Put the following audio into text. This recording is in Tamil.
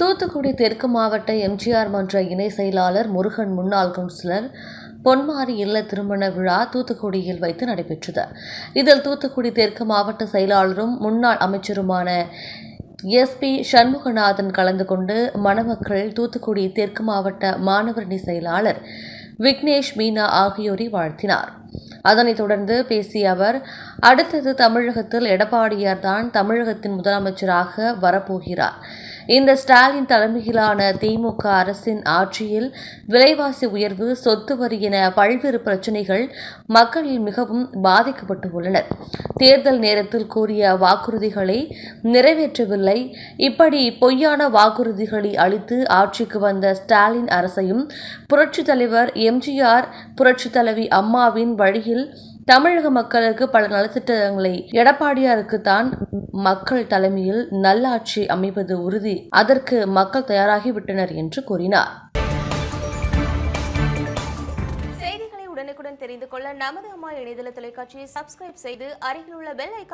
தூத்துக்குடி தெற்கு மாவட்ட எம்ஜிஆர் மன்ற இணை செயலாளர் முருகன் முன்னாள் கவுன்சிலர் பொன்மாரி இல்ல திருமண விழா தூத்துக்குடியில் வைத்து நடைபெற்றது. இதில் தூத்துக்குடி தெற்கு மாவட்ட செயலாளரும் முன்னாள் அமைச்சருமான எஸ்பி சண்முகநாதன் கலந்து கொண்டு மணமக்கள் தூத்துக்குடி தெற்கு மாவட்ட மாணவரணி செயலாளர் விக்னேஷ் மீனா ஆகியோரை வாழ்த்தினார். அதனைத் தொடர்ந்து பேசிய அவர் அடுத்தது தமிழகத்தில் எடப்பாடியார் தான் தமிழகத்தின் முதலமைச்சராக வரப்போகிறார். இந்த ஸ்டாலின் தலைமையிலான திமுக அரசின் ஆட்சியில் விலைவாசி உயர்வு சொத்து வரி என பல்வேறு பிரச்சினைகள் மக்களில் மிகவும் பாதிக்கப்பட்டு உள்ளனர் தேர்தல் நேரத்தில் கூறிய வாக்குறுதிகளை நிறைவேற்றவில்லை. இப்படி பொய்யான வாக்குறுதிகளை அளித்து ஆட்சிக்கு வந்த ஸ்டாலின் அரசையும் புரட்சித் தலைவர் எம்ஜிஆர் புரட்சித் தலைவி அம்மாவின் வழியில் தமிழக மக்களுக்கு பல நலத்திட்டங்களை எடப்பாடியாருக்கு தான் மக்கள் தலைமையில் நல்லாட்சி அமைப்பது உறுதி. அதற்கு மக்கள் தயாராகிவிட்டனர் என்று கூறினார். செய்திகளை உடனுக்குடன் தெரிந்து கொள்ள நமது அம்மா இணையதள தொலைக்காட்சியை சப்ஸ்கிரைப் செய்து அருகில் உள்ள பெல் ஐக்கான்